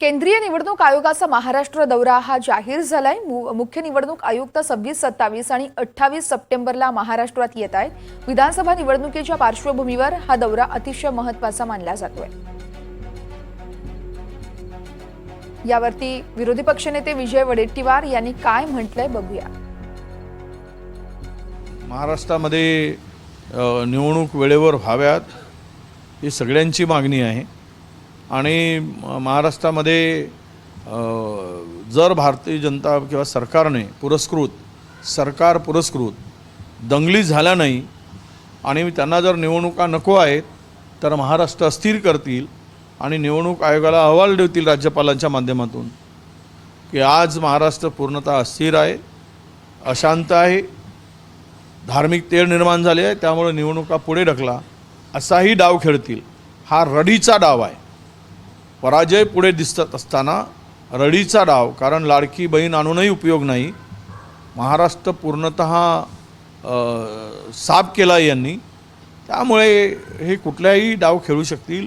केंद्रीय निवडणूक आयोगाचा महाराष्ट्र दौरा हा जाहीर झालाय. मु- मुख्य निवडणूक आयुक्त सव्वीस सत्तावीस आणि अठ्ठावीस सप्टेंबरला महाराष्ट्रात येत आहेत. विधानसभा निवडणुकीच्या पार्श्वभूमीवर हा दौरा अतिशय महत्त्वाचा मानला जातोय. यावरती विरोधी पक्षनेते विजय वडेट्टीवार यांनी काय म्हटलंय बघूया. महाराष्ट्रामध्ये निवडणूक वेळेवर व्हाव्यात ही सगळ्यांची मागणी आहे. आणि म- महाराष्ट्रामध्ये जर भारतीय जनता किंवा सरकारने पुरस्कृत सरकार पुरस्कृत दंगली झाल्या नाही आणि त्यांना जर निवडणुका नको आहेत तर महाराष्ट्र अस्थिर करतील आणि निवडणूक आयोगाला अहवाल देतील राज्यपालांच्या माध्यमातून की आज महाराष्ट्र पूर्णतः अस्थिर आहे अशांत आहे धार्मिक तेढ निर्माण झाली आहे त्यामुळे निवडणुका पुढे ढकला असाही डाव खेळतील. हा रडीचा डाव आहे. पराजय पुढे दिसत असताना रडीचा डाव कारण लाडकी बहीण आणूनही उपयोग नाही. महाराष्ट्र पूर्णत साफ केला यांनी. त्यामुळे हे कुठल्याही डाव खेळू शकतील.